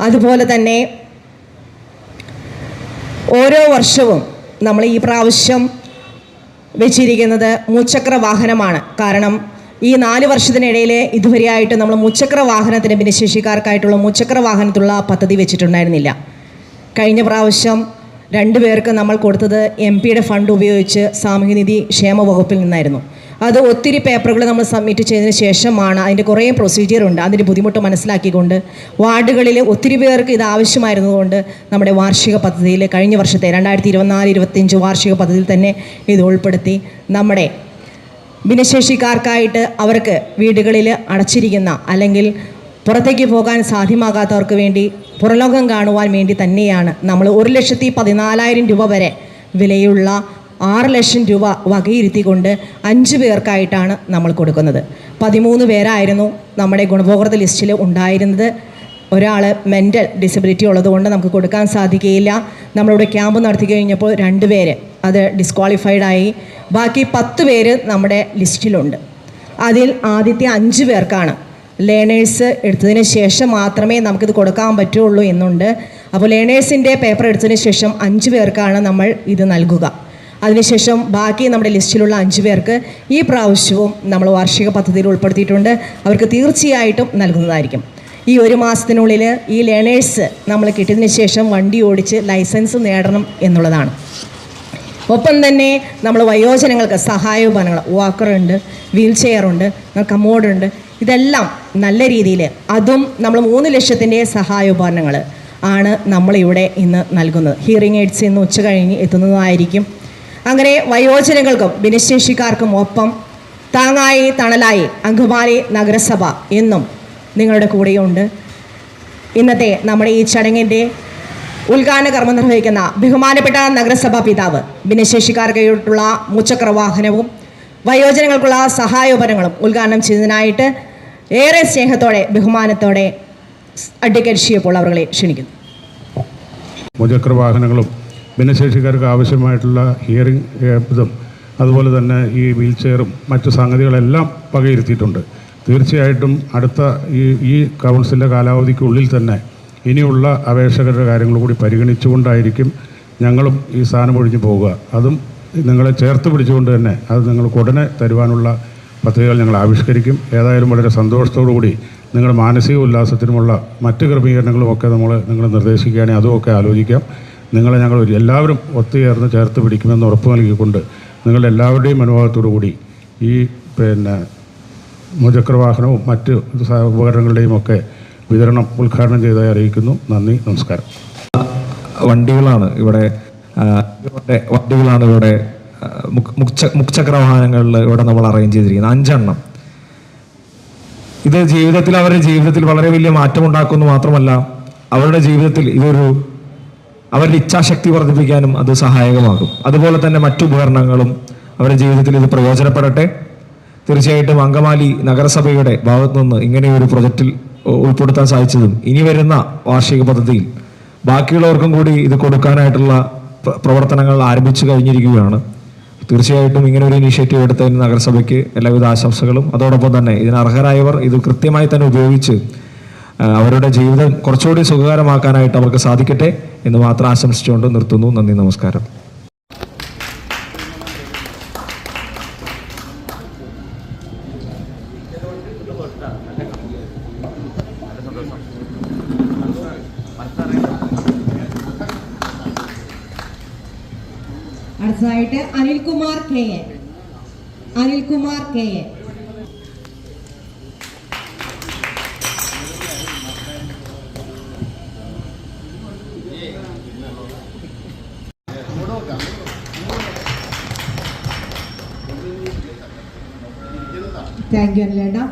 അതുപോലെ തന്നെ ഓരോ വർഷവും നമ്മൾ ഈ പ്രാവശ്യം വെച്ചിരിക്കുന്നത് മുച്ചക്ര വാഹനമാണ് കാരണം ഈ നാല് വർഷത്തിനിടയിൽ ഇതുവരെയായിട്ട് നമ്മൾ മുച്ചക്ര വാഹനത്തിന് ഭിന്നശേഷിക്കാർക്കായിട്ടുള്ള മുച്ചക്ര വാഹനത്തിലുള്ള പദ്ധതി വെച്ചിട്ടുണ്ടായിരുന്നില്ല. കഴിഞ്ഞ പ്രാവശ്യം രണ്ടു പേർക്ക് നമ്മൾ കൊടുത്തത് എം പിയുടെ ഫണ്ട് ഉപയോഗിച്ച് സാമൂഹ്യനിധി ക്ഷേമ വകുപ്പിൽ നിന്നായിരുന്നു. അത് ഒത്തിരി പേപ്പറുകൾ നമ്മൾ സബ്മിറ്റ് ചെയ്തതിന് ശേഷമാണ് അതിന്റെ കുറേ പ്രൊസീജിയർ ഉണ്ട്. അതിന്റെ ബുദ്ധിമുട്ട് മനസ്സിലാക്കിക്കൊണ്ട് വാർഡുകളിൽ ഒത്തിരി പേർക്ക് ഇത് ആവശ്യമായിരുന്നതുകൊണ്ട് നമ്മുടെ വാർഷിക പദ്ധതിയിൽ കഴിഞ്ഞ വർഷത്തെ രണ്ടായിരത്തി ഇരുപത്തിനാല് ഇരുപത്തിയഞ്ച് വാർഷിക പദ്ധതിയിൽ തന്നെ ഇത് ഉൾപ്പെടുത്തി. നമ്മുടെ ഭിന്നശേഷിക്കാർക്കായിട്ട് അവർക്ക് വീടുകളിൽ അടച്ചിരിക്കുന്ന അല്ലെങ്കിൽ പുറത്തേക്ക് പോകാൻ സാധ്യമാകാത്തവർക്ക് വേണ്ടി പുറലോകം കാണുവാൻ വേണ്ടി തന്നെയാണ് നമ്മൾ ഒരു ലക്ഷത്തി പതിനാലായിരം രൂപ വരെ വിലയുള്ള ആറ് ലക്ഷം രൂപ വകയിരുത്തിക്കൊണ്ട് അഞ്ച് പേർക്കായിട്ടാണ് നമ്മൾ കൊടുക്കുന്നത്. പതിമൂന്ന് പേരായിരുന്നു നമ്മുടെ ഗുണഭോക്തൃ ലിസ്റ്റിൽ ഉണ്ടായിരുന്നത്. ഒരാൾ മെന്റൽ ഡിസബിലിറ്റി ഉള്ളതുകൊണ്ട് നമുക്ക് കൊടുക്കാൻ സാധിക്കുകയില്ല. നമ്മളിവിടെ ക്യാമ്പ് നടത്തി കഴിഞ്ഞപ്പോൾ രണ്ട് പേര് അത് ഡിസ്ക്വാളിഫൈഡായി ബാക്കി പത്ത് പേര് നമ്മുടെ ലിസ്റ്റിലുണ്ട്. അതിൽ ആദ്യത്തെ അഞ്ച് പേർക്കാണ് ലേണേഴ്സ് എടുത്തതിന് ശേഷം മാത്രമേ നമുക്കിത് കൊടുക്കാൻ പറ്റുള്ളൂ എന്നുണ്ട്. അപ്പോൾ ലേണേഴ്സിന്റെ പേപ്പർ എടുത്തതിന് ശേഷം അഞ്ച് പേർക്കാണ് നമ്മൾ ഇത് നൽകുക. അതിനുശേഷം ബാക്കി നമ്മുടെ ലിസ്റ്റിലുള്ള അഞ്ച് പേർക്ക് ഈ പ്രാവശ്യവും നമ്മൾ വാർഷിക പദ്ധതിയിൽ ഉൾപ്പെടുത്തിയിട്ടുണ്ട്. അവർക്ക് തീർച്ചയായിട്ടും നൽകുന്നതായിരിക്കും. ഈ ഒരു മാസത്തിനുള്ളിൽ ഈ ലേണേഴ്സ് നമ്മൾ കിട്ടിയതിന് ശേഷം വണ്ടി ഓടിച്ച് ലൈസൻസ് നേടണം എന്നുള്ളതാണ്. ഒപ്പം തന്നെ നമ്മൾ വയോജനങ്ങൾക്ക് സഹായോപകരണങ്ങൾ വാക്കറുണ്ട് വീൽ ചെയറുണ്ട് കമോഡുണ്ട് ഇതെല്ലാം നല്ല രീതിയിൽ അതും നമ്മൾ മൂന്ന് ലക്ഷത്തിന്റെ സഹായോപകരണങ്ങൾ ആണ് നമ്മളിവിടെ ഇന്ന് നൽകുന്നത്. ഹിയറിംഗ് എയ്ഡ്സ് ഇന്ന് ഉച്ച കഴിഞ്ഞ് എത്തുന്നതായിരിക്കും. അങ്ങനെ വയോജനങ്ങൾക്കും ഭിന്നശേഷിക്കാർക്കും ഒപ്പം താങ്ങായി തണലായി അങ്കമാലി നഗരസഭ എന്നും നിങ്ങളുടെ കൂടെയുണ്ട്. ഇന്നത്തെ നമ്മുടെ ഈ ചടങ്ങിന്റെ ഉദ്ഘാടന കർമ്മം നിർവഹിക്കുന്ന ബഹുമാനപ്പെട്ട നഗരസഭാ പിതാവ് ഭിന്നശേഷിക്കാർക്കായിട്ടുള്ള മുച്ചക്ര വാഹനവും വയോജനങ്ങൾക്കുള്ള സഹായോപകരണങ്ങളും ഉദ്ഘാടനം ചെയ്തതിനായിട്ട് ഏറെ സ്നേഹത്തോടെ ബഹുമാനത്തോടെ അഡ്വക്കേറ്റ് ഷിയപ്പോൾ അവരെ ക്ഷണിക്കുന്നു. മുചക്ര വാഹനങ്ങളും ഭിന്നശേഷിക്കാർക്ക് ആവശ്യമായിട്ടുള്ള ഹിയറിംഗ് ഇതും അതുപോലെ തന്നെ ഈ വീൽ ചെയറും മറ്റു സംഗതികളെല്ലാം വകയിരുത്തിയിട്ടുണ്ട് തീർച്ചയായിട്ടും അടുത്ത ഈ ഈ കൗൺസിലിന്റെ കാലാവധിക്കുള്ളിൽ തന്നെ ഇനിയുള്ള അപേക്ഷകരുടെ കാര്യങ്ങൾ കൂടി പരിഗണിച്ചുകൊണ്ടായിരിക്കും ഞങ്ങളും ഈ സ്ഥാനം ഒഴിഞ്ഞു പോവുക. അതും നിങ്ങളെ ചേർത്ത് പിടിച്ചുകൊണ്ട് തന്നെ അത് നിങ്ങൾക്ക് ഉടനെ തരുവാനുള്ള പദ്ധതികൾ ഞങ്ങൾ ആവിഷ്കരിക്കും. ഏതായാലും വളരെ കൂടി നിങ്ങളുടെ മാനസിക ഉല്ലാസത്തിനുമുള്ള മറ്റ് ക്രമീകരണങ്ങളും ഒക്കെ നമ്മൾ നിങ്ങൾ നിർദ്ദേശിക്കുകയാണെങ്കിൽ അതുമൊക്കെ ആലോചിക്കാം. നിങ്ങളെ ഞങ്ങൾ എല്ലാവരും ഒത്തുചേർന്ന് ചേർത്ത് പിടിക്കുമെന്ന് ഉറപ്പ് നൽകിക്കൊണ്ട് നിങ്ങളുടെ എല്ലാവരുടെയും അനുഭവത്തോടു കൂടി ഈ പിന്നെ മുചക്രവാഹനവും മറ്റ് ഉപകരണങ്ങളുടെയും ഒക്കെ വിതരണം ഉദ്ഘാടനം ചെയ്തതായി അറിയിക്കുന്നു. നന്ദി നമസ്കാരം. വണ്ടികളാണ് ഇവിടെ വണ്ടികളാണ് ഇവിടെ മുക്ചക്ര വാഹനങ്ങളിൽ ഇവിടെ നമ്മൾ അറേഞ്ച് ചെയ്തിരിക്കുന്നത്. അഞ്ചെണ്ണം. ഇത് ജീവിതത്തിൽ അവരുടെ ജീവിതത്തിൽ വളരെ വലിയ മാറ്റം ഉണ്ടാക്കുമെന്ന് മാത്രമല്ല അവരുടെ ജീവിതത്തിൽ ഇതൊരു അവരുടെ ഇച്ഛാശക്തി വർദ്ധിപ്പിക്കാനും അത് സഹായകമാകും. അതുപോലെ തന്നെ മറ്റു ഉപകരണങ്ങളും അവരുടെ ജീവിതത്തിൽ ഇത് പ്രയോജനപ്പെടട്ടെ. തീർച്ചയായിട്ടും അങ്കമാലി നഗരസഭയുടെ ഭാഗത്തു നിന്ന് ഇങ്ങനെയൊരു പ്രൊജക്റ്റിൽ ഉൾപ്പെടുത്താൻ സാധിച്ചതും ഇനി വരുന്ന വാർഷിക പദ്ധതിയിൽ ബാക്കിയുള്ളവർക്കും കൂടി ഇത് കൊടുക്കാനായിട്ടുള്ള പ്രവർത്തനങ്ങൾ ആരംഭിച്ചു കഴിഞ്ഞിരിക്കുകയാണ്. തീർച്ചയായിട്ടും ഇങ്ങനെ ഒരു ഇനീഷ്യേറ്റീവ് എടുത്തതിന് നഗരസഭയ്ക്ക് എല്ലാവിധ ആശംസകളും. അതോടൊപ്പം തന്നെ ഇതിന് അർഹരായവർ ഇത് കൃത്യമായി തന്നെ ഉപയോഗിച്ച് അവരുടെ ജീവിതം കുറച്ചുകൂടി സുഖകരമാക്കാനായിട്ട് അവർക്ക് സാധിക്കട്ടെ എന്ന് മാത്രം ആശംസിച്ചുകൊണ്ട് നിർത്തുന്നു. നന്ദി നമസ്കാരം. അടുത്തതായിട്ട് Anilkumar K A Anilkumar K A thank you അനിലേട്ടാ.